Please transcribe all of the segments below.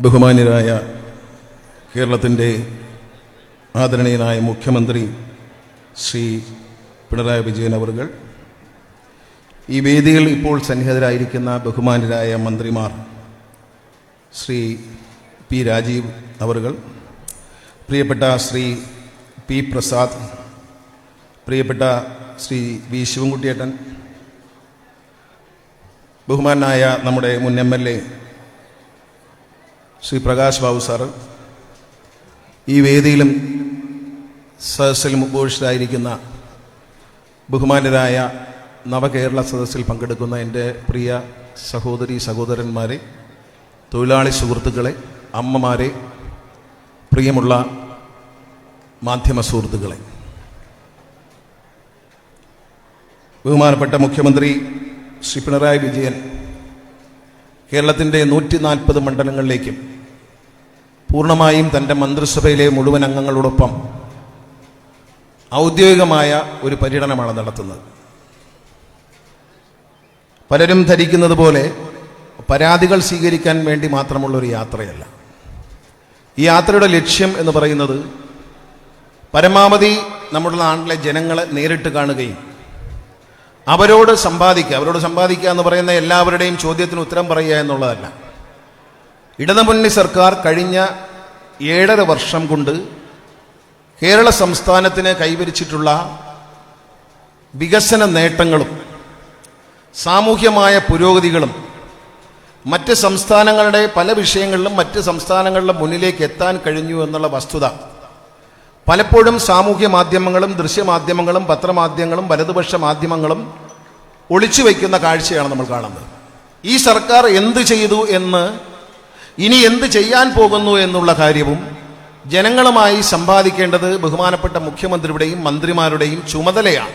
ബഹുമാന്യരായ കേരളത്തിന്റെ ആദരണീയനായ മുഖ്യമന്ത്രി ശ്രീ പിണറായി വിജയൻ അവർകൾ. ഈ വേദിയിൽ ഇപ്പോൾ സന്നിഹിതരായിരിക്കുന്ന ബഹുമാന്യരായ മന്ത്രിമാർ ശ്രീ പി രാജീവ് അവർകൾ പ്രിയപ്പെട്ട ശ്രീ പി പ്രസാദ് പ്രിയപ്പെട്ട ശ്രീ വി ശിവൻകുട്ടിയേട്ടൻ ബഹുമാനായ നമ്മുടെ മുൻ M L A Shri Prakash Babu sir ഈ വേദിയിലും സദസ്സിലും ഉപേക്ഷിതായിരിക്കുന്ന ബഹുമാനരായ നവകേരള സദസ്സിൽ പങ്കെടുക്കുന്ന എന്റെ പ്രിയ സഹോദരി സഹോദരന്മാരെ തൊഴിലാളി സുഹൃത്തുക്കളെ അമ്മമാരെ പ്രിയമുള്ള മാധ്യമ സുഹൃത്തുക്കളെ. ബഹുമാനപ്പെട്ട മുഖ്യമന്ത്രി ശ്രീ പിണറായി വിജയൻ കേരളത്തിന്റെ നൂറ്റി നാൽപ്പത് മണ്ഡലങ്ങളിലേക്കും പൂർണമായും തന്റെ മന്ത്രിസഭയിലെ മുഴുവൻ അംഗങ്ങളോടൊപ്പം ഔദ്യോഗികമായ ഒരു പര്യടനമാണ് നടത്തുന്നത്. പലരും ധരിക്കുന്നത് പോലെ പരാതികൾ സ്വീകരിക്കാൻ വേണ്ടി മാത്രമുള്ള ഒരു യാത്രയല്ല. ഈ യാത്രയുടെ ലക്ഷ്യം എന്ന് പറയുന്നത് പരമാവധി നമ്മുടെ നാട്ടിലെ ജനങ്ങളെ നേരിട്ട് കാണുകയും അവരോട് സമ്പാദിക്കുക. അവരോട് സമ്പാദിക്കുക എന്ന് പറയുന്ന എല്ലാവരുടെയും ചോദ്യത്തിന് ഉത്തരം പറയുക എന്നുള്ളതല്ല. ഇടതുമുന്നണി സർക്കാർ കഴിഞ്ഞ ഏഴര വർഷം കൊണ്ട് കേരള സംസ്ഥാനത്തിന് കൈവരിച്ചിട്ടുള്ള വികസന നേട്ടങ്ങളും സാമൂഹ്യമായ പുരോഗതികളും മറ്റ് സംസ്ഥാനങ്ങളുടെ പല വിഷയങ്ങളിലും മറ്റ് സംസ്ഥാനങ്ങളുടെ മുന്നിലേക്ക് എത്താൻ കഴിഞ്ഞു എന്നുള്ള വസ്തുത. പലപ്പോഴും സാമൂഹ്യ മാധ്യമങ്ങളും ദൃശ്യമാധ്യമങ്ങളും പത്രമാധ്യമങ്ങളും വലതുപക്ഷ മാധ്യമങ്ങളും ഒളിച്ചു വയ്ക്കുന്ന കാഴ്ചയാണ് നമ്മൾ കാണുന്നത്. ഈ സർക്കാർ എന്ത് ചെയ്തു എന്ന് ഇനി എന്ത് ചെയ്യാൻ പോകുന്നു എന്നുള്ള കാര്യവും ജനങ്ങളുമായി സമ്പാദിക്കേണ്ടത് ബഹുമാനപ്പെട്ട മുഖ്യമന്ത്രിയുടെയും മന്ത്രിമാരുടെയും ചുമതലയാണ്.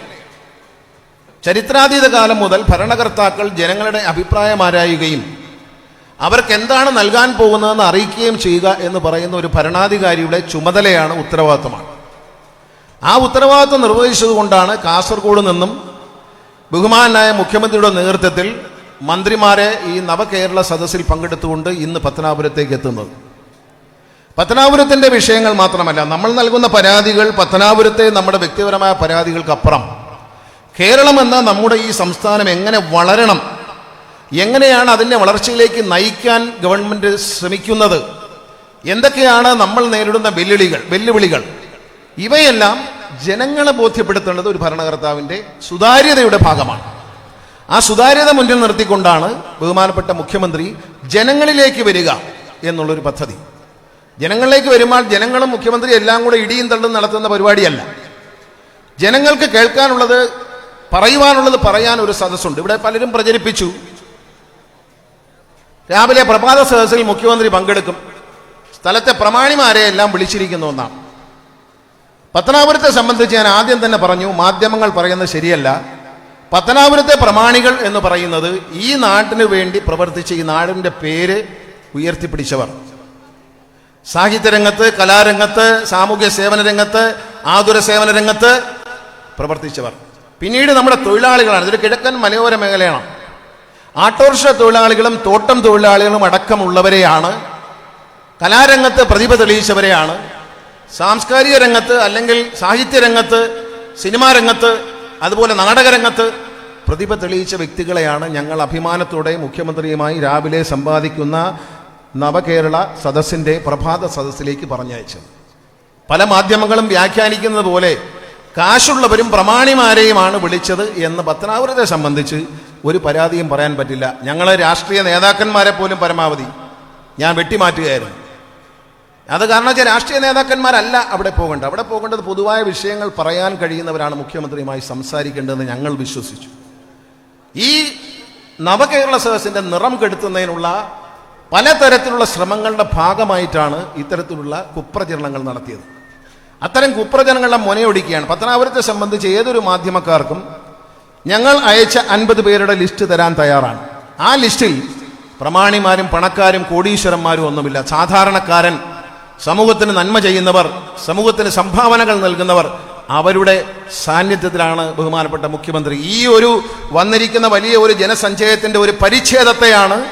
ചരിത്രാതീത കാലം മുതൽ ഭരണകർത്താക്കൾ ജനങ്ങളുടെ അഭിപ്രായം ആരായുകയും അവർക്ക് എന്താണ് നൽകാൻ പോകുന്നതെന്ന് അറിയിക്കുകയും ചെയ്യുക എന്ന് പറയുന്ന ഒരു ഭരണാധികാരിയുടെ ചുമതലയാണ് ഉത്തരവാദിത്തമാണ്. ആ ഉത്തരവാദിത്വം നിർവഹിച്ചതുകൊണ്ടാണ് കാസർഗോഡ് നിന്നും ബഹുമാനായ മുഖ്യമന്ത്രിയുടെ നേതൃത്വത്തിൽ മന്ത്രിമാരെ ഈ നവകേരള സദസ്സിൽ പങ്കെടുത്തുകൊണ്ട് ഇന്ന് പത്തനാപുരത്തേക്ക് എത്തുന്നത്. പത്തനാപുരത്തിന്റെ വിഷയങ്ങൾ മാത്രമല്ല നമ്മൾ നൽകുന്ന പരാതികൾ പത്തനാപുരത്തെ നമ്മുടെ വ്യക്തിപരമായ പരാതികൾക്കപ്പുറം കേരളം എന്ന നമ്മുടെ ഈ സംസ്ഥാനം എങ്ങനെ വളരണം എങ്ങനെയാണ് അതിന്റെ വളർച്ചയിലേക്ക് നയിക്കാൻ ഗവൺമെന്റ് ശ്രമിക്കുന്നത് എന്തൊക്കെയാണ് നമ്മൾ നേരിടുന്ന വെല്ലുവിളികൾ വെല്ലുവിളികൾ ഇവയെല്ലാം ജനങ്ങളെ ബോധ്യപ്പെടുത്തേണ്ടത് ഒരു ഭരണകർത്താവിന്റെ സുതാര്യതയുടെ ഭാഗമാണ്. ആ സുതാര്യത മുന്നിൽ നിർത്തിക്കൊണ്ടാണ് ബഹുമാനപ്പെട്ട മുഖ്യമന്ത്രി ജനങ്ങളിലേക്ക് വരിക എന്നുള്ളൊരു പദ്ധതി. ജനങ്ങളിലേക്ക് വരുമ്പോൾ ജനങ്ങളും മുഖ്യമന്ത്രി എല്ലാം കൂടെ ഇടിയും തള്ളും നടത്തുന്ന പരിപാടിയല്ല. ജനങ്ങൾക്ക് കേൾക്കാനുള്ളത് പറയുവാനുള്ളത് പറയാൻ ഒരു സദസ്സുണ്ട്. ഇവിടെ പലരും പ്രചരിപ്പിച്ചു. രാവിലെ പ്രഭാത സദസ്സിൽ മുഖ്യമന്ത്രി പങ്കെടുക്കും. സ്ഥലത്തെ പ്രമാണിമാരെ എല്ലാം വിളിച്ചിരിക്കുന്ന ഒന്നാണ്. പത്തനാപുരത്തെ സംബന്ധിച്ച് ഞാൻ ആദ്യം തന്നെ പറഞ്ഞു മാധ്യമങ്ങൾ പറയുന്നത് ശരിയല്ല. പത്തനാപുരത്തെ പ്രമാണികൾ എന്ന് പറയുന്നത് ഈ നാട്ടിന് വേണ്ടി പ്രവർത്തിച്ച് ഈ നാടിന്റെ പേര് ഉയർത്തിപ്പിടിച്ചവർ. സാഹിത്യരംഗത്ത് കലാരംഗത്ത് സാമൂഹ്യ സേവന രംഗത്ത് ആതുര സേവന രംഗത്ത് പ്രവർത്തിച്ചവർ. പിന്നീട് നമ്മുടെ തൊഴിലാളികളാണ്. ഇതൊരു കിഴക്കൻ മലയോര മേഖലയാണ്. ആട്ടോറിക്ഷ തൊഴിലാളികളും തോട്ടം തൊഴിലാളികളും അടക്കമുള്ളവരെയാണ്. കലാരംഗത്ത് പ്രതിഭ തെളിയിച്ചവരെയാണ്. സാംസ്കാരിക രംഗത്ത് അല്ലെങ്കിൽ സാഹിത്യ രംഗത്ത് സിനിമാ രംഗത്ത് അതുപോലെ നാടകരംഗത്ത് പ്രതിഭ തെളിയിച്ച വ്യക്തികളെയാണ് ഞങ്ങൾ അഭിമാനത്തോടെ മുഖ്യമന്ത്രിയുമായി രാവിലെ സമ്പാദിക്കുന്ന നവകേരള സദസ്സിന്റെ പ്രഭാത സദസ്സിലേക്ക് പറഞ്ഞയച്ചത്. പല മാധ്യമങ്ങളും വ്യാഖ്യാനിക്കുന്നത് പോലെ കാശുള്ളവരും പ്രമാണിമാരെയുമാണ് വിളിച്ചത് എന്ന് പത്തനാപുരത്തെ സംബന്ധിച്ച് ഒരു പരാതിയും പറയാൻ പറ്റില്ല. ഞങ്ങളെ രാഷ്ട്രീയ നേതാക്കന്മാരെ പോലും പരമാവധി ഞാൻ വെട്ടിമാറ്റുകയായിരുന്നു. അത് കാരണം വെച്ചാൽ രാഷ്ട്രീയ നേതാക്കന്മാരല്ല അവിടെ പോകേണ്ടത്. അവിടെ പോകേണ്ടത് പൊതുവായ വിഷയങ്ങൾ പറയാൻ കഴിയുന്നവരാണ് മുഖ്യമന്ത്രിയുമായി സംസാരിക്കേണ്ടതെന്ന് ഞങ്ങൾ വിശ്വസിച്ചു. ഈ നവകേരള സദസ്സിന്റെ നിറം കെടുത്തുന്നതിനുള്ള പലതരത്തിലുള്ള ശ്രമങ്ങളുടെ ഭാഗമായിട്ടാണ് ഇത്തരത്തിലുള്ള കുപ്രചരണങ്ങൾ നടത്തിയത്. അത്തരം കുപ്രചരണങ്ങളുടെ മുനയൊടിക്കുകയാണ്. പത്തനാപുരത്തെ സംബന്ധിച്ച് ഏതൊരു മാധ്യമക്കാർക്കും ഞങ്ങൾ അയച്ച അൻപത് പേരുടെ ലിസ്റ്റ് തരാൻ തയ്യാറാണ്. ആ ലിസ്റ്റിൽ പ്രമാണിമാരും പണക്കാരും കോടീശ്വരന്മാരും ഒന്നുമില്ല. സാധാരണക്കാരൻ സമൂഹത്തിന് നന്മ ചെയ്യുന്നവർ സമൂഹത്തിന് സംഭാവനകൾ നൽകുന്നവർ അവരുടെ സാന്നിധ്യത്തിലാണ് ബഹുമാനപ്പെട്ട മുഖ്യമന്ത്രി. ഈ ഒരു വന്നിരിക്കുന്ന വലിയ ഒരു ജനസഞ്ചയത്തിന്റെ ഒരു പരിച്ഛേദത്തെയാണ്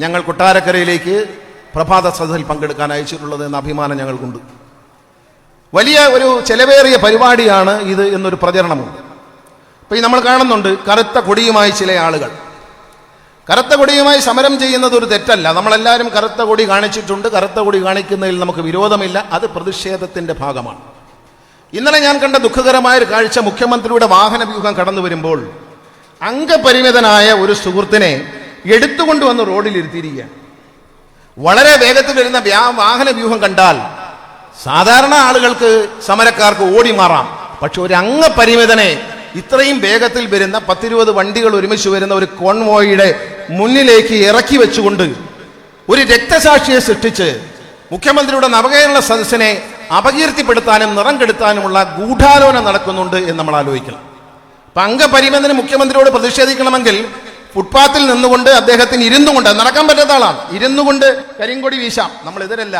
ഞങ്ങൾ കൊട്ടാരക്കരയിലേക്ക് പ്രഭാത സദസ്സിൽ പങ്കെടുക്കാൻ അയച്ചിട്ടുള്ളത് എന്ന അഭിമാനം ഞങ്ങൾക്കുണ്ട്. വലിയ ഒരു ചെലവേറിയ പരിപാടിയാണ് ഇത് എന്നൊരു പ്രചരണമുണ്ട്. അപ്പോൾ ഈ നമ്മൾ കാണുന്നുണ്ട് കറുത്ത കൊടിയുമായി ചില ആളുകൾ. കറുത്ത കൊടിയുമായി സമരം ചെയ്യുന്നത് ഒരു തെറ്റല്ല. നമ്മളെല്ലാവരും കറുത്ത കൊടി കാണിച്ചിട്ടുണ്ട്. കറുത്ത കൊടി കാണിക്കുന്നതിൽ നമുക്ക് വിരോധമില്ല. അത് പ്രതിഷേധത്തിന്റെ ഭാഗമാണ്. ഇന്നലെ ഞാൻ കണ്ട ദുഃഖകരമായ ഒരു കാഴ്ച. മുഖ്യമന്ത്രിയുടെ വാഹന വ്യൂഹം കടന്നു വരുമ്പോൾ അംഗപരിമിതനായ ഒരു സുഹൃത്തിനെ എടുത്തുകൊണ്ടുവന്ന് വന്ന് ഇരുത്തിയിരിക്കുകയാണ് വളരെ വേഗത്തിൽ വരുന്ന വാഹന വ്യൂഹം കണ്ടാൽ സാധാരണ ആളുകൾക്ക് സമരക്കാർക്ക് ഓടി മാറാം പക്ഷെ ഒരു അംഗപരിമിതനെ ഇത്രയും വേഗത്തിൽ വരുന്ന പത്തിരുപത് വണ്ടികൾ ഒരുമിച്ച് വരുന്ന ഒരു കോൺവോയുടെ മുന്നിലേക്ക് ഇറക്കി വെച്ചുകൊണ്ട് ഒരു രക്തസാക്ഷിയെ സൃഷ്ടിച്ച് മുഖ്യമന്ത്രിയുടെ നവകേരള സദസ്സിനെ അപകീർത്തിപ്പെടുത്താനും നിറം കെടുത്താനുമുള്ള ഗൂഢാലോചന നടക്കുന്നുണ്ട് എന്ന് നമ്മൾ ആലോചിക്കണം. അപ്പൊ അംഗപരിമിതന് മുഖ്യമന്ത്രിയോട് പ്രതിഷേധിക്കണമെങ്കിൽ ഫുട്പാത്തിൽ നിന്നുകൊണ്ട് അദ്ദേഹത്തിന് ഇരുന്നു ഇരുന്നുകൊണ്ട് നടക്കാൻ പറ്റാത്ത ആളാണ് ഇരുന്നുകൊണ്ട് കരിങ്കൊടി വീശാം നമ്മൾ എതിരല്ല.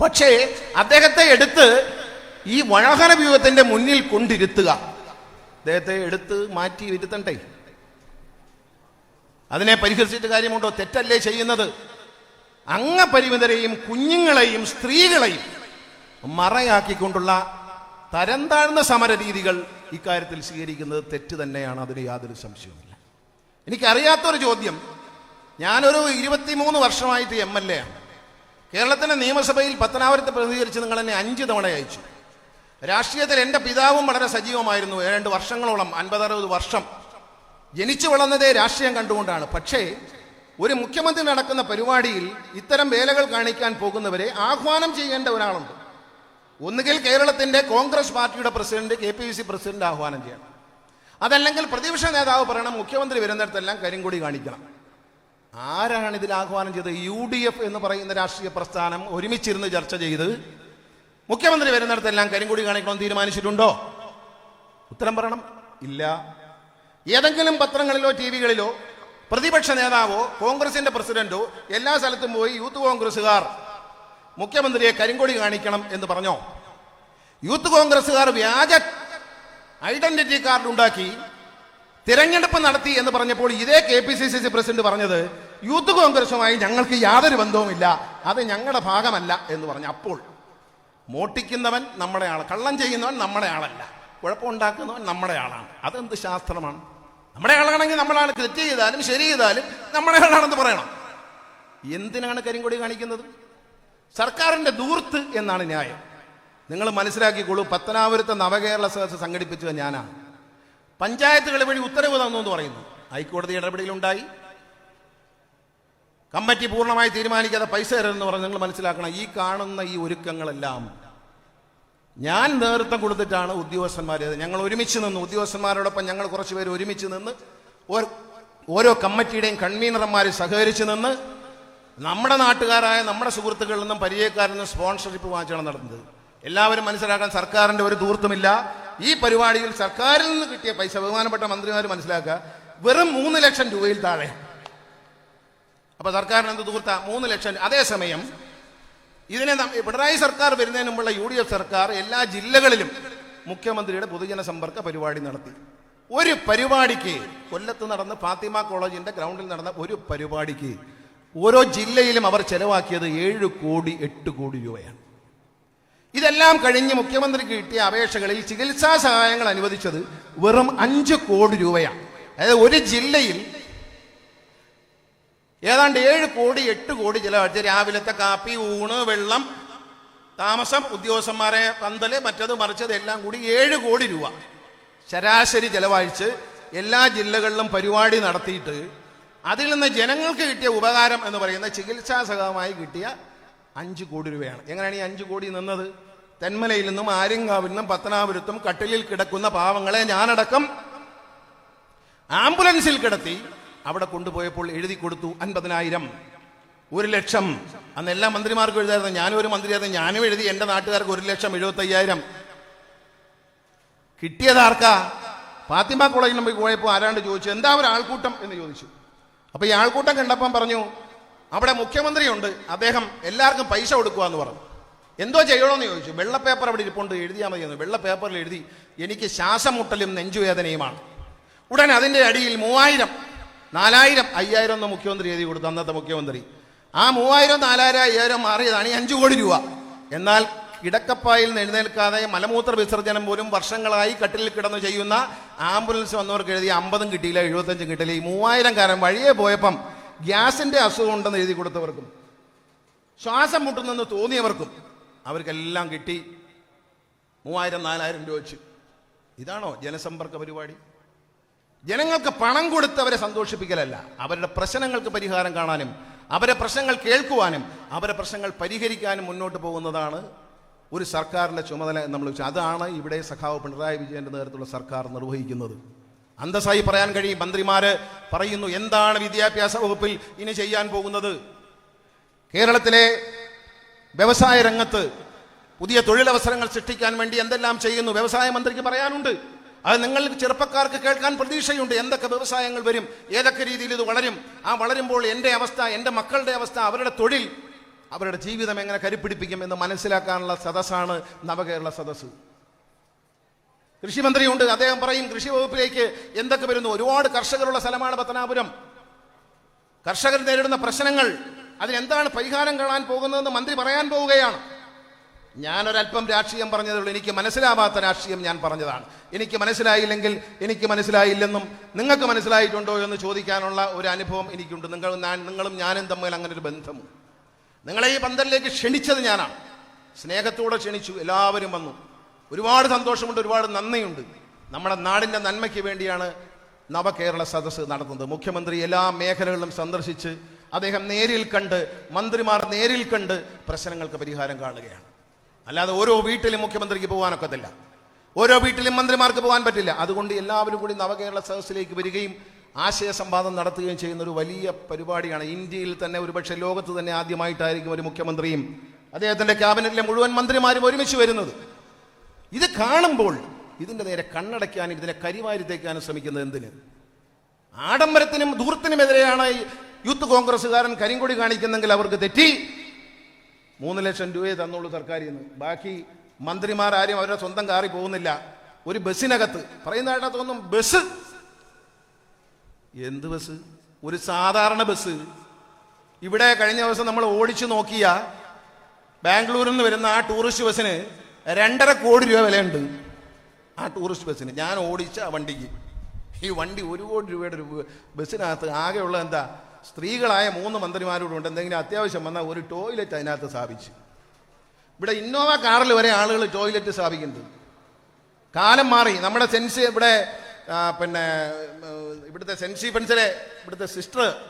പക്ഷേ അദ്ദേഹത്തെ എടുത്ത് ഈ വാഹന വ്യൂഹത്തിന്റെ മുന്നിൽ കൊണ്ടിരുത്തുക. അദ്ദേഹത്തെ എടുത്ത് മാറ്റി ഇരുത്തണ്ടേ? അതിനെ പരിഹസിച്ചിട്ട് കാര്യമുണ്ടോ? തെറ്റല്ലേ ചെയ്യുന്നത്? അംഗപരിമിതരെയും കുഞ്ഞുങ്ങളെയും സ്ത്രീകളെയും മറയാക്കിക്കൊണ്ടുള്ള തരം താഴ്ന്ന സമര രീതികൾ ഇക്കാര്യത്തിൽ സ്വീകരിക്കുന്നത് തെറ്റ് തന്നെയാണ്. അതിന് യാതൊരു സംശയവുമില്ല. എനിക്കറിയാത്തൊരു ചോദ്യം. ഞാനൊരു ഇരുപത്തിമൂന്ന് വർഷമായിട്ട് എം എൽ എ ആണ്. കേരളത്തിലെ നിയമസഭയിൽ പത്തനാപുരത്തെ പ്രതികരിച്ച് നിങ്ങൾ എന്നെ അഞ്ച് തവണ അയച്ചു. രാഷ്ട്രീയത്തിൽ എന്റെ പിതാവും വളരെ സജീവമായിരുന്നു. ഏതാണ്ട് വർഷങ്ങളോളം അൻപതറുപത് വർഷം ജനിച്ചു വളർന്നതേ രാഷ്ട്രീയം കണ്ടുകൊണ്ടാണ്. പക്ഷേ ഒരു മുഖ്യമന്ത്രി നടക്കുന്ന പരിപാടിയിൽ ഇത്തരം വേലകൾ കാണിക്കാൻ പോകുന്നവരെ ആഹ്വാനം ചെയ്യേണ്ട ഒരാളുണ്ട്. ഒന്നുകിൽ കേരളത്തിന്റെ കോൺഗ്രസ് പാർട്ടിയുടെ president K P C president ആഹ്വാനം ചെയ്യണം. അതല്ലെങ്കിൽ പ്രതിപക്ഷ നേതാവ് പറയണം മുഖ്യമന്ത്രി വരുന്നിടത്തെല്ലാം കരിങ്കൊടി കാണിക്കണം. ആരാണ് ഇതിൽ ആഹ്വാനം ചെയ്തത്? യു ഡി എഫ് എന്ന് പറയുന്ന രാഷ്ട്രീയ പ്രസ്ഥാനം ഒരുമിച്ചിരുന്ന് ചർച്ച ചെയ്ത് മുഖ്യമന്ത്രി വരുന്നിടത്തെല്ലാം കരിങ്കുടി കാണിക്കണമെന്ന് തീരുമാനിച്ചിട്ടുണ്ടോ? ഉത്തരം പറയണം. ഇല്ല. ഏതെങ്കിലും പത്രങ്ങളിലോ ടി വികളിലോ പ്രതിപക്ഷ നേതാവോ കോൺഗ്രസിന്റെ പ്രസിഡന്റോ എല്ലാ സ്ഥലത്തും പോയി യൂത്ത് കോൺഗ്രസ്സുകാർ മുഖ്യമന്ത്രിയെ കരിങ്കൊടി കാണിക്കണം എന്ന് പറഞ്ഞോ? യൂത്ത് കോൺഗ്രസ്സുകാർ വ്യാജ ഐഡന്റിറ്റി കാർഡ് ഉണ്ടാക്കി തിരഞ്ഞെടുപ്പ് നടത്തി എന്ന് പറഞ്ഞപ്പോൾ ഇതേ K P C C C president പറഞ്ഞത് യൂത്ത് കോൺഗ്രസുമായി ഞങ്ങൾക്ക് യാതൊരു ബന്ധവുമില്ല. അത് ഞങ്ങളുടെ ഭാഗമല്ല എന്ന് പറഞ്ഞു. അപ്പോൾ മോട്ടിക്കുന്നവൻ നമ്മുടെ ആൾ കള്ളം ചെയ്യുന്നവൻ നമ്മുടെ ആളല്ല. കുഴപ്പമുണ്ടാക്കുന്നവൻ നമ്മുടെ ആളാണ്. അതെന്ത് ശാസ്ത്രമാണ്? നമ്മുടെ ആളാണെങ്കിൽ നമ്മളാണ് തെറ്റ് ചെയ്താലും ശരി ചെയ്താലും നമ്മുടെ ആളാണെന്ന് പറയണം. എന്തിനാണ് കരിങ്കൊടി കാണിക്കുന്നത്? സർക്കാരിന്റെ ദൂർത്ത് എന്നാണ് ന്യായം. നിങ്ങൾ മനസ്സിലാക്കിക്കോളൂ പത്തനാപുരത്തെ നവകേരള സദസ്സ് സംഘടിപ്പിച്ചത് ഞാനാണ്. പഞ്ചായത്തുകൾ വഴി ഉത്തരവ് തന്നു എന്ന് പറയുന്നു. ഹൈക്കോടതി ഇടപെടലുണ്ടായി. കമ്മിറ്റി പൂർണമായി തീരുമാനിക്കാതെ പൈസ തരുമെന്ന് പറഞ്ഞ് നിങ്ങൾ മനസ്സിലാക്കണം ഈ കാണുന്ന ഈ ഒരുക്കങ്ങളെല്ലാം ഞാൻ നേതൃത്വം കൊടുത്തിട്ടാണ് ഉദ്യോഗസ്ഥന്മാരെ ഞങ്ങൾ ഒരുമിച്ച് നിന്ന് ഉദ്യോഗസ്ഥന്മാരോടൊപ്പം ഞങ്ങൾ കുറച്ച് പേര് ഒരുമിച്ച് നിന്ന് ഓരോ കമ്മിറ്റിയുടെയും കൺവീനർമാർ സഹകരിച്ച് നിന്ന് നമ്മുടെ നാട്ടുകാരായ നമ്മുടെ സുഹൃത്തുക്കളിൽ നിന്നും പരിചയക്കാരിൽ നിന്നും സ്പോൺസർഷിപ്പ് വാങ്ങിച്ചാണ് നടന്നത്. എല്ലാവരും മനസ്സിലാക്കാൻ സർക്കാരിന്റെ ഒരു ദൂർത്തുമില്ല. ഈ പരിപാടിയിൽ സർക്കാരിൽ നിന്ന് കിട്ടിയ പൈസ ബഹുമാനപ്പെട്ട മന്ത്രിമാർ മനസ്സിലാക്കുക. വെറും മൂന്ന് ലക്ഷം രൂപയിൽ താഴെ. അപ്പൊ സർക്കാരിന് എന്ത് ദൂർത്ത? മൂന്ന് ലക്ഷം. അതേസമയം ഇതിനെ പിണറായി സർക്കാർ വരുന്നതിന് മുമ്പുള്ള യു ഡി എഫ് സർക്കാർ എല്ലാ ജില്ലകളിലും മുഖ്യമന്ത്രിയുടെ പൊതുജന സമ്പർക്ക പരിപാടി നടത്തി. ഒരു പരിപാടിക്ക് കൊല്ലത്ത് നടന്ന ഫാത്തിമ കോളേജിന്റെ ഗ്രൗണ്ടിൽ നടന്ന ഒരു പരിപാടിക്ക് ഓരോ ജില്ലയിലും അവർ ചെലവാക്കിയത് ഏഴ് കോടി എട്ട് കോടി രൂപയാണ്. ഇതെല്ലാം കഴിഞ്ഞ് മുഖ്യമന്ത്രിക്ക് കിട്ടിയ അപേക്ഷകളിൽ ചികിത്സാ സഹായങ്ങൾ അനുവദിച്ചത് വെറും അഞ്ച് കോടി രൂപയാണ്. അതായത് ഒരു ജില്ലയിൽ ഏതാണ്ട് ഏഴ് കോടി എട്ട് കോടി ചിലവഴിച്ച് രാവിലത്തെ കാപ്പി ഊണ് വെള്ളം താമസം ഉദ്യോഗസ്ഥന്മാരെ പന്തൽ മറ്റത് മറിച്ചത് എല്ലാം കൂടി ഏഴ് കോടി രൂപ. ശരാശരി ചെലവഴിച്ച് എല്ലാ ജില്ലകളിലും പരിപാടി നടത്തിയിട്ട് അതിൽ നിന്ന് ജനങ്ങൾക്ക് കിട്ടിയ ഉപകാരം എന്ന് പറയുന്ന ചികിത്സാ സഹമായി കിട്ടിയ അഞ്ച് കോടി രൂപയാണ്. എങ്ങനെയാണ് ഈ അഞ്ച് കോടി നിന്നത്? തെന്മലയിൽ നിന്നും ആര്യങ്കാവിൽ നിന്നും പത്തനാപുരത്തും കട്ടിലിൽ കിടക്കുന്ന പാവങ്ങളെ ഞാനടക്കം ആംബുലൻസിൽ കിടത്തി അവിടെ കൊണ്ടുപോയപ്പോൾ എഴുതി കൊടുത്തു അൻപതിനായിരം. ഒരു ലക്ഷം. അന്ന് എല്ലാ മന്ത്രിമാർക്കും എഴുതായിരുന്നു. ഞാനും ഒരു മന്ത്രിയായിരുന്നു. ഞാനും എഴുതി എന്റെ നാട്ടുകാർക്ക് ഒരു ലക്ഷം എഴുപത്തി അയ്യായിരം കിട്ടിയത് ആർക്കാ? ഫാത്തിമ കോളേജിൽ പോയി പോയപ്പോൾ ആരാണ്ട് ചോദിച്ചു എന്താ ഒരു ആൾക്കൂട്ടം? എന്ന് ചോദിച്ചു. അപ്പൊ ഈ ആൾക്കൂട്ടം കണ്ടപ്പം പറഞ്ഞു അവിടെ മുഖ്യമന്ത്രിയുണ്ട്. അദ്ദേഹം എല്ലാവർക്കും പൈസ കൊടുക്കുക എന്ന് പറഞ്ഞു. എന്തോ ചെയ്യണമെന്ന് ചോദിച്ചു. വെള്ള പേപ്പർ അവിടെ ഇരിപ്പുണ്ട്. എഴുതിയാൽ മതി എന്ന് വെള്ള പേപ്പറിൽ എഴുതി എനിക്ക് ശ്വാസമുട്ടലും നെഞ്ചുവേദനയുമാണ്. ഉടൻ അതിന്റെ അടിയിൽ മൂവായിരം. നാലായിരം അയ്യായിരം എന്ന് മുഖ്യമന്ത്രി എഴുതി കൊടുത്തു അന്നത്തെ മുഖ്യമന്ത്രി. ആ മൂവായിരം നാലായിരം അയ്യായിരം മാറിയതാണ് ഈ അഞ്ചു കോടി രൂപ. എന്നാൽ കിടക്കപ്പായിൽ നിന്ന് എഴുന്നേൽക്കാതെ മലമൂത്ര വിസർജനം പോലും വർഷങ്ങളായി കട്ടിലിൽ കിടന്നു ചെയ്യുന്ന ആംബുലൻസ് വന്നവർക്ക് എഴുതി അമ്പതും കിട്ടിയില്ല എഴുപത്തഞ്ചും കിട്ടിയില്ല. ഈ മൂവായിരം കാരം വഴിയെ പോയപ്പം ഗ്യാസിന്റെ അസുഖം ഉണ്ടെന്ന് എഴുതി കൊടുത്തവർക്കും ശ്വാസം മുട്ടുന്നെന്ന് തോന്നിയവർക്കും അവർക്കെല്ലാം കിട്ടി. മൂവായിരം നാലായിരം രൂപ വെച്ച്. ഇതാണോ ജനസമ്പർക്ക പരിപാടി? ജനങ്ങൾക്ക് പണം കൊടുത്ത് അവരെ സന്തോഷിപ്പിക്കലല്ല. അവരുടെ പ്രശ്നങ്ങൾക്ക് പരിഹാരം കാണാനും അവരെ പ്രശ്നങ്ങൾ കേൾക്കുവാനും അവരെ പ്രശ്നങ്ങൾ പരിഹരിക്കാനും മുന്നോട്ട് പോകുന്നതാണ് ഒരു സർക്കാരിന്റെ ചുമതല നമ്മൾ വെച്ചാൽ അതാണ് ഇവിടെ സഖാവ് പിണറായി വിജയന്റെ നേതൃത്വത്തിലുള്ള സർക്കാർ നിർവഹിക്കുന്നത്. അന്തസ്സായി പറയാൻ കഴിയും. മന്ത്രിമാർ പറയുന്നു എന്താണ് വിദ്യാഭ്യാസ വകുപ്പിൽ ഇനി ചെയ്യാൻ പോകുന്നത്? കേരളത്തിലെ വ്യവസായ രംഗത്ത് പുതിയ തൊഴിലവസരങ്ങൾ സൃഷ്ടിക്കാൻ വേണ്ടി എന്തെല്ലാം ചെയ്യുന്നു? വ്യവസായ മന്ത്രിക്ക് പറയാനുണ്ട്. അത് നിങ്ങൾ ചെറുപ്പക്കാർക്ക് കേൾക്കാൻ പ്രതീക്ഷയുണ്ട്. എന്തൊക്കെ വ്യവസായങ്ങൾ വരും ഏതൊക്കെ രീതിയിൽ ഇത് വളരും. ആ വളരുമ്പോൾ എന്റെ അവസ്ഥ എന്റെ മക്കളുടെ അവസ്ഥ അവരുടെ തൊഴിൽ അവരുടെ ജീവിതം എങ്ങനെ കരുപ്പിടിപ്പിക്കും എന്ന് മനസ്സിലാക്കാനുള്ള സദസ്സാണ് നവകേരള സദസ്സ്. കൃഷിമന്ത്രിയുണ്ട്. അദ്ദേഹം പറയും കൃഷി വകുപ്പിലേക്ക് എന്തൊക്കെ വരുന്നു? ഒരുപാട് കർഷകരുള്ള സ്ഥലമാണ് പത്തനാപുരം. കർഷകർ നേരിടുന്ന പ്രശ്നങ്ങൾ അതിനെന്താണ് പരിഹാരം കാണാൻ പോകുന്നതെന്ന് മന്ത്രി പറയാൻ പോവുകയാണ്. ഞാനൊരല്പം രാഷ്ട്രീയം പറഞ്ഞതേ ഉള്ളൂ എനിക്ക് മനസ്സിലാവാത്ത രാഷ്ട്രീയം ഞാൻ പറഞ്ഞതാണ്. എനിക്ക് മനസ്സിലായില്ലെങ്കിൽ എനിക്ക് മനസ്സിലായില്ലെന്നും നിങ്ങൾക്ക് മനസ്സിലായിട്ടുണ്ടോ എന്ന് ചോദിക്കാനുള്ള ഒരു അനുഭവം എനിക്കുണ്ട്. നിങ്ങൾ നിങ്ങളും ഞാനും തമ്മിൽ അങ്ങനെ ഒരു ബന്ധം നിങ്ങളെ ഈ പന്തലിലേക്ക് ക്ഷണിച്ചത് ഞാനാണ്. സ്നേഹത്തോടെ ക്ഷണിച്ചു. എല്ലാവരും വന്നു. ഒരുപാട് സന്തോഷമുണ്ട് ഒരുപാട് നന്ദിയുണ്ട്. നമ്മുടെ നാടിന്റെ നന്മയ്ക്ക് വേണ്ടിയാണ് നവകേരള സദസ്സ് നടത്തുന്നത് മുഖ്യമന്ത്രി എല്ലാ മേഖലകളിലും സന്ദർശിച്ച് അദ്ദേഹം നേരിൽ കണ്ട് മന്ത്രിമാർ നേരിൽ കണ്ട് പ്രശ്നങ്ങൾക്ക് പരിഹാരം കാണുകയാണ്. അല്ലാതെ ഓരോ വീട്ടിലും മുഖ്യമന്ത്രിക്ക് പോകാനൊക്കത്തില്ല. ഓരോ വീട്ടിലും മന്ത്രിമാർക്ക് പോകാൻ പറ്റില്ല. അതുകൊണ്ട് എല്ലാവരും കൂടി നവകേരള സദസ്സിലേക്ക് വരികയും ആശയ സംവാദം നടത്തുകയും ചെയ്യുന്ന ഒരു വലിയ പരിപാടിയാണ്. ഇന്ത്യയിൽ തന്നെ ഒരുപക്ഷെ ലോകത്ത് തന്നെ ആദ്യമായിട്ടായിരിക്കും ഒരു മുഖ്യമന്ത്രിയും അദ്ദേഹത്തിന്റെ ക്യാബിനറ്റിലെ മുഴുവൻ മന്ത്രിമാരും ഒരുമിച്ച് വരുന്നത്. ഇത് കാണുമ്പോൾ ഇതിന്റെ നേരെ കണ്ണടയ്ക്കാനും ഇതിനെ കരിവാരി തേക്കാനും ശ്രമിക്കുന്നത് എന്തിന്? ആഡംബരത്തിനും ധൂർത്തിനുമെതിരെയാണ് യൂത്ത് കോൺഗ്രസ്സുകാരൻ കരിങ്കൊടി കാണിക്കുന്നെങ്കിൽ അവർക്ക് തെറ്റി. മൂന്ന് ലക്ഷം രൂപയെ തന്നുള്ളൂ സർക്കാരിൽ നിന്ന് ബാക്കി മന്ത്രിമാർ ആരും അവരുടെ സ്വന്തം കാറി പോകുന്നില്ല. ഒരു ബസ്സിനകത്ത്. പറയുന്നതായിട്ടാ തോന്നും ബസ്? എന്ത് ബസ്? ഒരു സാധാരണ ബസ്. ഇവിടെ കഴിഞ്ഞ ദിവസം നമ്മൾ ഓടിച്ചു നോക്കിയ ബാംഗ്ലൂരിൽ നിന്ന് വരുന്ന ആ ടൂറിസ്റ്റ് ബസ്സിന് രണ്ടര കോടി രൂപ വിലയുണ്ട്. ആ ടൂറിസ്റ്റ് ബസ്സിന്. ഞാൻ ഓടിച്ച വണ്ടിക്ക്. ഈ വണ്ടി ഒരു കോടി രൂപയുടെ ബസ്സിനകത്ത് ആകെയുള്ള എന്താ? സ്ത്രീകളായ മൂന്ന് മന്ത്രിമാരോടുണ്ട് എന്തെങ്കിലും അത്യാവശ്യം വന്നാൽ ഒരു ടോയ്ലറ്റ് അതിനകത്ത് സ്ഥാപിച്ചു. ഇവിടെ ഇന്നോവ കാറിൽ വരെ ആളുകൾ ടോയ്ലറ്റ് സ്ഥാപിക്കുന്നത് കാലം മാറി. നമ്മുടെ സെൻസ് ഇവിടെ പിന്നെ ഇവിടുത്തെ സെൻസി സ്റ്റീഫൻസിലെ ഇവിടുത്തെ സിസ്റ്റർ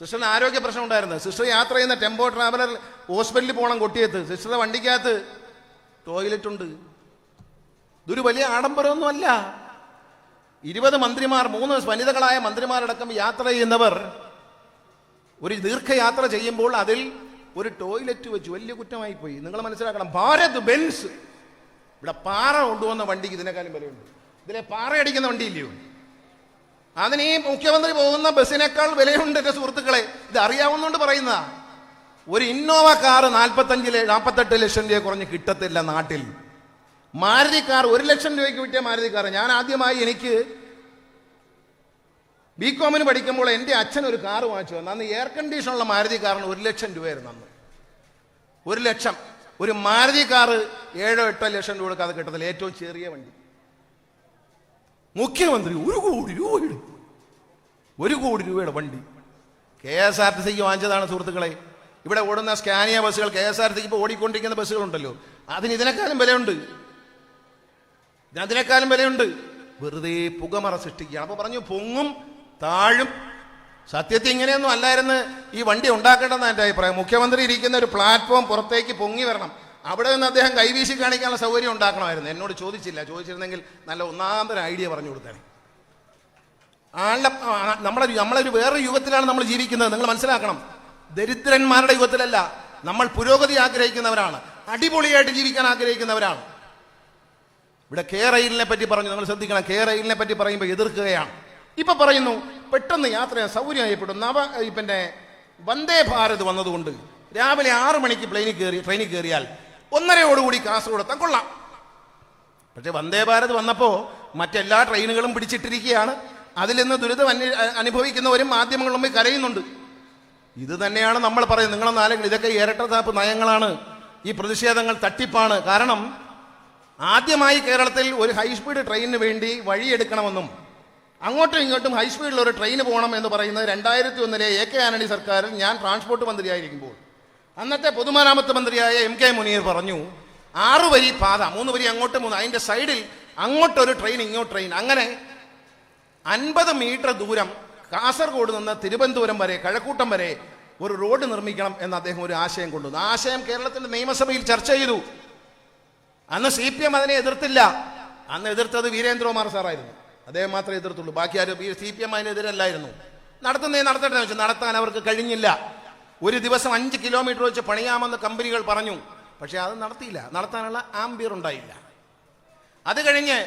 സിസ്റ്ററിന് ആരോഗ്യ പ്രശ്നം ഉണ്ടായിരുന്നു. സിസ്റ്റർ യാത്ര ചെയ്യുന്ന ടെമ്പോ ട്രാവലർ ഹോസ്പിറ്റലിൽ പോകണം കൊട്ടിയത്ത്. സിസ്റ്ററുടെ വണ്ടിക്കകത്ത് ടോയ്ലറ്റ് ഉണ്ട്. ഇതൊരു വലിയ ആഡംബരമൊന്നുമല്ല. ഇരുപത് മന്ത്രിമാർ മൂന്ന് വനിതകളായ മന്ത്രിമാരടക്കം യാത്ര ചെയ്യുന്നവർ ഒരു ദീർഘയാത്ര ചെയ്യുമ്പോൾ അതിൽ ഒരു ടോയ്ലറ്റ് വെച്ച് വലിയ കുറ്റമായി പോയി നിങ്ങൾ മനസ്സിലാക്കണം ഭാരത് ബെൻസ്. ഇവിടെ പാറ കൊണ്ടുവന്ന വണ്ടിക്ക് ഇതിനേക്കാളും വിലയുണ്ട്. ഇതിലെ പാറയടിക്കുന്ന വണ്ടിയില്ലയോ? അതിന് ഈ മുഖ്യമന്ത്രി പോകുന്ന ബസ്സിനേക്കാൾ വിലയുണ്ട് എന്റെ സുഹൃത്തുക്കളെ. ഇത് അറിയാവുന്നതുകൊണ്ട് പറയുന്നതാ. ഒരു ഇന്നോവ കാറ് നാൽപ്പത്തഞ്ച് നാൽപ്പത്തെട്ട് ലക്ഷം രൂപ കുറഞ്ഞ് കിട്ടത്തില്ല നാട്ടിൽ. മാരുതി കാർ ഒരു ലക്ഷം രൂപയ്ക്ക് വിറ്റിയ മാരുതി കാർ. ഞാൻ ആദ്യമായി എനിക്ക് ബി കോമിന് പഠിക്കുമ്പോൾ എന്റെ അച്ഛൻ ഒരു കാർ വാങ്ങിച്ചു തന്നു. അന്ന് എയർ കണ്ടീഷനുള്ള മാരുതി കാറിന് ഒരു ലക്ഷം രൂപയായിരുന്നു അന്ന്. ഒരു ലക്ഷം. ഒരു മാരുതി കാറ് ഏഴോ എട്ടോ ലക്ഷം രൂപ കൊടുക്കാതെ കിട്ടത്തില്ല. ഏറ്റവും ചെറിയ വണ്ടി. മുഖ്യമന്ത്രി ഒരു കോടി രൂപയുടെ ഒരു കോടി രൂപയുടെ വണ്ടി കെ എസ് ആർ ടി സിക്ക് വാങ്ങിച്ചതാണ് സുഹൃത്തുക്കളെ. ഇവിടെ ഓടുന്ന സ്കാനിയ ബസ്സുകൾ കെ എസ് ആർ ടിക്ക് ഇപ്പോൾ ഓടിക്കൊണ്ടിരിക്കുന്ന ബസ്സുകളുണ്ടല്ലോ. അതിന് ഇതിനേക്കാളും വിലയുണ്ട്. അതിനേക്കാളും വിലയുണ്ട്. വെറുതെ പുകമറ സൃഷ്ടിക്കുകയാണ്. അപ്പൊ പറഞ്ഞു പൊങ്ങും താഴും. സത്യത്തിൽ ഇങ്ങനെയൊന്നും അല്ലായിരുന്നു ഈ വണ്ടി ഉണ്ടാക്കേണ്ടതെന്ന് എന്റെ അഭിപ്രായം. മുഖ്യമന്ത്രി ഇരിക്കുന്ന ഒരു പ്ലാറ്റ്ഫോം പുറത്തേക്ക് പൊങ്ങി വരണം. അവിടെ നിന്ന് അദ്ദേഹം കൈവീശി കാണിക്കാനുള്ള സൗകര്യം ഉണ്ടാക്കണമായിരുന്നു. എന്നോട് ചോദിച്ചില്ല. ചോദിച്ചിരുന്നെങ്കിൽ നല്ല ഒന്നാമതൊരു ഐഡിയ പറഞ്ഞു കൊടുത്തേനെ. ആളുടെ നമ്മളെ നമ്മളൊരു വേറൊരു യുഗത്തിലാണ് നമ്മൾ ജീവിക്കുന്നത്. നിങ്ങൾ മനസ്സിലാക്കണം. ദരിദ്രന്മാരുടെ യുഗത്തിലല്ല. നമ്മൾ പുരോഗതി ആഗ്രഹിക്കുന്നവരാണ്. അടിപൊളിയായിട്ട് ജീവിക്കാൻ ആഗ്രഹിക്കുന്നവരാണ്. ഇവിടെ കെ റെയിലിനെ പറ്റി പറഞ്ഞു. നിങ്ങൾ ശ്രദ്ധിക്കണം. കെ റെയിലിനെ പറ്റി പറയുമ്പോൾ എതിർക്കുകയാണ്. ഇപ്പൊ പറയുന്നു പെട്ടെന്ന് യാത്ര സൗകര്യമായിപ്പെടും നവ പിന്നെ വന്ദേ ഭാരത് വന്നതുകൊണ്ട് രാവിലെ ആറ് മണിക്ക് പ്ലെയിനിൽ കയറി ട്രെയിനിൽ കയറിയാൽ ഒന്നരയോടുകൂടി കാസർഗോഡ് എത്താൻ കൊള്ളാം. പക്ഷെ വന്ദേ ഭാരത് വന്നപ്പോൾ മറ്റെല്ലാ ട്രെയിനുകളും പിടിച്ചിട്ടിരിക്കുകയാണ്. അതിൽ നിന്ന് ദുരിതം അന്വ- അനുഭവിക്കുന്നവരും മാധ്യമങ്ങളും പോയി കരയുന്നുണ്ട്. ഇത് തന്നെയാണ് നമ്മൾ പറയുന്നത്. നിങ്ങളൊന്ന് ആലോചിക്കണം ഇതൊക്കെ ഇരട്ടതാപ്പ് നയങ്ങളാണ്. ഈ പ്രതിഷേധങ്ങൾ തട്ടിപ്പാണ്. കാരണം ആദ്യമായി കേരളത്തിൽ ഒരു ഹൈസ്പീഡ് ട്രെയിനിന് വേണ്ടി വഴിയെടുക്കണമെന്നും അങ്ങോട്ടും ഇങ്ങോട്ടും ഹൈ സ്പീഡിൽ ഒരു ട്രെയിൻ പോകണം എന്ന് പറയുന്നത് രണ്ടായിരത്തി ഒന്നിലെ എ കെ ആന്റണി സർക്കാരിൽ ഞാൻ ട്രാൻസ്പോർട്ട് മന്ത്രിയായിരിക്കുമ്പോൾ. അന്നത്തെ പൊതുമരാമത്ത് മന്ത്രിയായ എം കെ മുനീർ പറഞ്ഞു ആറ് വരി പാത മൂന്ന് വരി അങ്ങോട്ട് മൂന്ന് അതിന്റെ സൈഡിൽ അങ്ങോട്ടൊരു ട്രെയിൻ ഇങ്ങോട്ട് ട്രെയിൻ അങ്ങനെ അൻപത് മീറ്റർ ദൂരം കാസർഗോഡ് നിന്ന് തിരുവനന്തപുരം വരെ കഴക്കൂട്ടം വരെ ഒരു റോഡ് നിർമ്മിക്കണം എന്ന് അദ്ദേഹം ഒരു ആശയം കൊണ്ടുവന്നു ആശയം കേരളത്തിന്റെ നിയമസഭയിൽ ചർച്ച ചെയ്തു. അന്ന് സി പി എം അതിനെ എതിർത്തില്ല. അന്ന് എതിർത്തത് വീരേന്ദ്രകുമാർ സാറായിരുന്നു. അദ്ദേഹം മാത്രമേ എതിർത്തുള്ളൂ. ബാക്കി ആരും സി പി എം അതിനെതിരല്ലായിരുന്നു നടത്തുന്നേ നടത്തട്ടെ എന്ന് വെച്ചു. നടത്താൻ അവർക്ക് കഴിഞ്ഞില്ല. ഒരു ദിവസം അഞ്ച് കിലോമീറ്റർ വെച്ച് പണിയാമെന്ന് കമ്പനികൾ പറഞ്ഞു. പക്ഷേ അത് നടത്തിയില്ല. നടത്താനുള്ള ആംബിയർ ഉണ്ടായില്ല. അത് കഴിഞ്ഞ്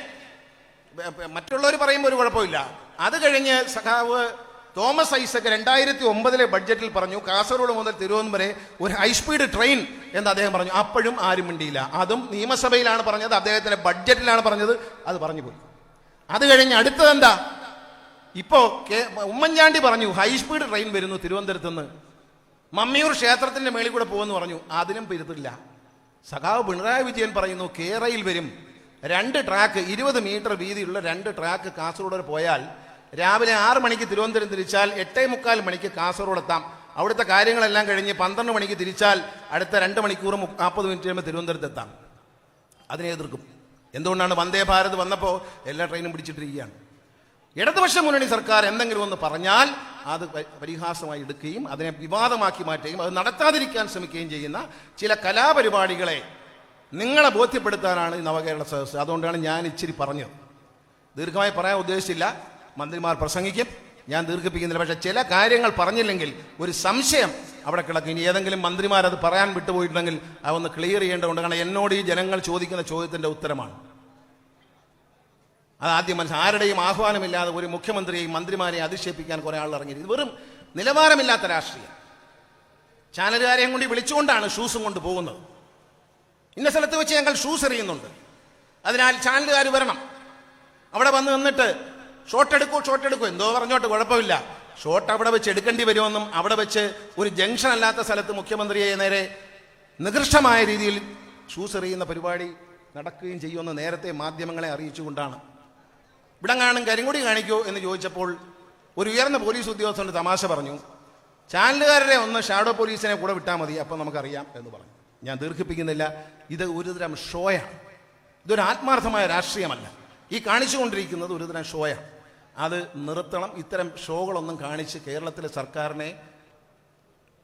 മറ്റുള്ളവർ പറയുമ്പോൾ ഒരു കുഴപ്പമില്ല. അത് കഴിഞ്ഞ് സഖാവ് തോമസ് ഐസക് രണ്ടായിരത്തി ഒമ്പതിലെ ബഡ്ജറ്റിൽ പറഞ്ഞു കാസർഗോഡ് മുതൽ തിരുവനന്തപുരം വരെ ഒരു ഹൈസ്പീഡ് ട്രെയിൻ എന്ന് അദ്ദേഹം പറഞ്ഞു. അപ്പോഴും ആരും മിണ്ടിയില്ല. അതും നിയമസഭയിലാണ് പറഞ്ഞത്. അദ്ദേഹത്തിന്റെ ബഡ്ജറ്റിലാണ് പറഞ്ഞത്. അത് പറഞ്ഞു പോയി. അത് കഴിഞ്ഞ് അടുത്തത് എന്താ ഇപ്പോ കെ- ഉമ്മൻചാണ്ടി പറഞ്ഞു ഹൈസ്പീഡ് ട്രെയിൻ വരുന്നു തിരുവനന്തപുരത്ത് നിന്ന്. മമ്മിയൂർ ക്ഷേത്രത്തിന്റെ മേളിൽ കൂടെ പോകുമെന്ന് പറഞ്ഞു. അതിനും പെരുത്തില്ല. സഖാവ് പിണറായി വിജയൻ പറയുന്നു കേരയിൽ വരും. രണ്ട് ട്രാക്ക് ഇരുപത് മീറ്റർ വീതിയുള്ള രണ്ട് ട്രാക്ക് കാസർഗോഡ് വരെ പോയാൽ രാവിലെ ആറ് മണിക്ക് തിരുവനന്തപുരം തിരിച്ചാൽ എട്ടേ മുക്കാൽ മണിക്ക് കാസർഗോഡ് എത്താം. അവിടുത്തെ കാര്യങ്ങളെല്ലാം കഴിഞ്ഞ് പന്ത്രണ്ട് മണിക്ക് തിരിച്ചാൽ അടുത്ത രണ്ട് മണിക്കൂർ നാൽപ്പത് മിനിറ്റ് കഴിയുമ്പോൾ തിരുവനന്തപുരത്ത് എത്താം. അതിനെ എതിർക്കും. എന്തുകൊണ്ടാണ് വന്ദേ ഭാരത് വന്നപ്പോൾ എല്ലാ ട്രെയിനും പിടിച്ചിട്ടിരിക്കുകയാണ്? ഇടതുപക്ഷ മുന്നണി സർക്കാർ എന്തെങ്കിലും ഒന്ന് പറഞ്ഞാൽ അത് പരിഹാസമായി എടുക്കുകയും അതിനെ വിവാദമാക്കി മാറ്റുകയും അത് നടത്താതിരിക്കാൻ ശ്രമിക്കുകയും ചെയ്യുന്ന ചില കലാപരിപാടികളെ നിങ്ങളെ ബോധ്യപ്പെടുത്താനാണ് ഈ നവകേരള സദസ്സ്. അതുകൊണ്ടാണ് ഞാൻ ഇച്ചിരി പറഞ്ഞത്. ദീർഘമായി പറയാൻ ഉദ്ദേശിച്ചില്ല. മന്ത്രിമാർ പ്രസംഗിക്കും. ഞാൻ ദീർഘിപ്പിക്കുന്നില്ല. പക്ഷേ ചില കാര്യങ്ങൾ പറഞ്ഞില്ലെങ്കിൽ ഒരു സംശയം അവിടെ കിടക്കും. ഇനി ഏതെങ്കിലും മന്ത്രിമാരത് പറയാൻ വിട്ടുപോയിട്ടുണ്ടെങ്കിൽ അതൊന്ന് ക്ലിയർ ചെയ്യേണ്ടതുണ്ട്. കാരണം എന്നോട് ഈ ജനങ്ങൾ ചോദിക്കുന്ന ചോദ്യത്തിന്റെ ഉത്തരമാണ്. അത് ആദ്യം മനസ്സിൽ ആരുടെയും ആഹ്വാനമില്ലാതെ ഒരു മുഖ്യമന്ത്രിയെയും മന്ത്രിമാരെയും അധിക്ഷേപിക്കാൻ കുറേ ആൾ ഇറങ്ങിയത് വെറും നിലവാരമില്ലാത്ത രാഷ്ട്രീയം. ചാനലുകാരെയും കൂടി വിളിച്ചുകൊണ്ടാണ് ഷൂസും കൊണ്ട് പോകുന്നത്. ഇന്ന സ്ഥലത്ത് വെച്ച് ഞങ്ങൾ ഷൂസ് എറിയുന്നുണ്ട്. അതിനാൽ ചാനലുകാർ വരണം. അവിടെ വന്ന് നിന്നിട്ട് ഷോട്ട് എടുക്കൂ ഷോട്ട് എടുക്കൂ. എന്തോ പറഞ്ഞോട്ട് കുഴപ്പമില്ല. ഷോട്ട് അവിടെ വെച്ച് എടുക്കേണ്ടി വരുമെന്നും അവിടെ വെച്ച് ഒരു ജംഗ്ഷൻ അല്ലാത്ത സ്ഥലത്ത് മുഖ്യമന്ത്രിയെ നേരെ നികൃഷ്ടമായ രീതിയിൽ ഷൂസ് എറിയുന്ന പരിപാടി നടക്കുകയും ചെയ്യുമെന്ന് നേരത്തെ മാധ്യമങ്ങളെ അറിയിച്ചുകൊണ്ടാണ്. ഇവിടെ കാണും കരിങ്കൊടി കാണിക്കൂ എന്ന് ചോദിച്ചപ്പോൾ ഒരു ഉയർന്ന പോലീസ് ഉദ്യോഗസ്ഥന്റെ തമാശ പറഞ്ഞു. ചാനലുകാരുടെ ഒന്ന് ഷാഡോ പോലീസിനെ കൂടെ വിട്ടാൽ മതി അപ്പം നമുക്കറിയാം എന്ന് പറഞ്ഞു. ഞാൻ ദീർഘിപ്പിക്കുന്നില്ല. ഇത് ഒരുതരം ഷോയാണ് ഇതൊരു ആത്മാർത്ഥമായ രാഷ്ട്രീയമല്ല. ഈ കാണിച്ചുകൊണ്ടിരിക്കുന്നത് ഒരുതരം ഷോയാണ്. അത് നിർത്തണം. ഇത്തരം ഷോകളൊന്നും കാണിച്ച് കേരളത്തിലെ സർക്കാരിനെ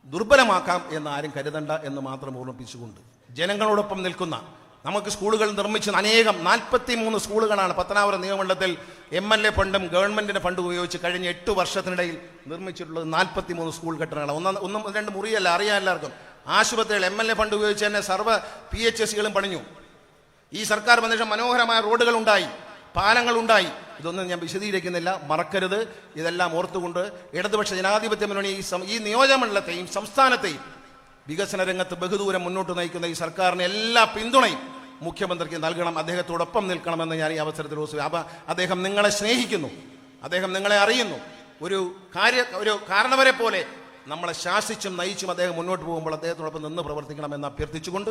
ദുർബലമാക്കാം എന്ന് ആരും കരുതണ്ട എന്ന് മാത്രം ഓർമ്മിപ്പിച്ചുകൊണ്ട് ജനങ്ങളോടൊപ്പം നിൽക്കുന്ന നമുക്ക് സ്കൂളുകൾ നിർമ്മിച്ച അനേകം നാൽപ്പത്തി മൂന്ന് സ്കൂളുകളാണ് പത്തനാപുരം നിയമമണ്ഡലത്തിൽ എം എൽ എ ഫണ്ടും ഗവൺമെന്റിന്റെ ഫണ്ടും ഉപയോഗിച്ച് കഴിഞ്ഞ എട്ട് വർഷത്തിനിടയിൽ നിർമ്മിച്ചിട്ടുള്ളത് നാൽപ്പത്തി മൂന്ന് സ്കൂൾ കെട്ടിടങ്ങളാണ്. ഒന്നും ഒന്നും രണ്ട് മുറിയല്ല അറിയാം എല്ലാവർക്കും. ആശുപത്രികൾ എം എൽ എ ഫണ്ട് ഉപയോഗിച്ച് തന്നെ സർവ പി എച്ച് എസ് പണിഞ്ഞു. ഈ സർക്കാർ വന്ന മനോഹരമായ റോഡുകൾ ഉണ്ടായി പാലങ്ങൾ ഉണ്ടായി ഇതൊന്നും ഞാൻ വിശദീകരിക്കുന്നില്ല. മറക്കരുത്. ഇതെല്ലാം ഓർത്തുകൊണ്ട് ഇടതുപക്ഷ ജനാധിപത്യ മുന്നണി ഈ ഈ നിയോജകമണ്ഡലത്തെയും സംസ്ഥാനത്തെയും വികസന രംഗത്ത് ബഹുദൂരം മുന്നോട്ട് നയിക്കുന്ന ഈ സർക്കാരിന് എല്ലാ പിന്തുണയും മുഖ്യമന്ത്രിക്ക് നൽകണം. അദ്ദേഹത്തോടൊപ്പം നിൽക്കണമെന്ന് ഞാൻ ഈ അവസരത്തിൽ അപ്പൊ അദ്ദേഹം നിങ്ങളെ സ്നേഹിക്കുന്നു. അദ്ദേഹം നിങ്ങളെ അറിയുന്നു. ഒരു കാര്യ ഒരു കാരണവരെ പോലെ നമ്മളെ ശാസിച്ചും നയിച്ചും അദ്ദേഹം മുന്നോട്ട് പോകുമ്പോൾ അദ്ദേഹത്തോടൊപ്പം നിന്ന് പ്രവർത്തിക്കണമെന്ന് അഭ്യർത്ഥിച്ചുകൊണ്ട്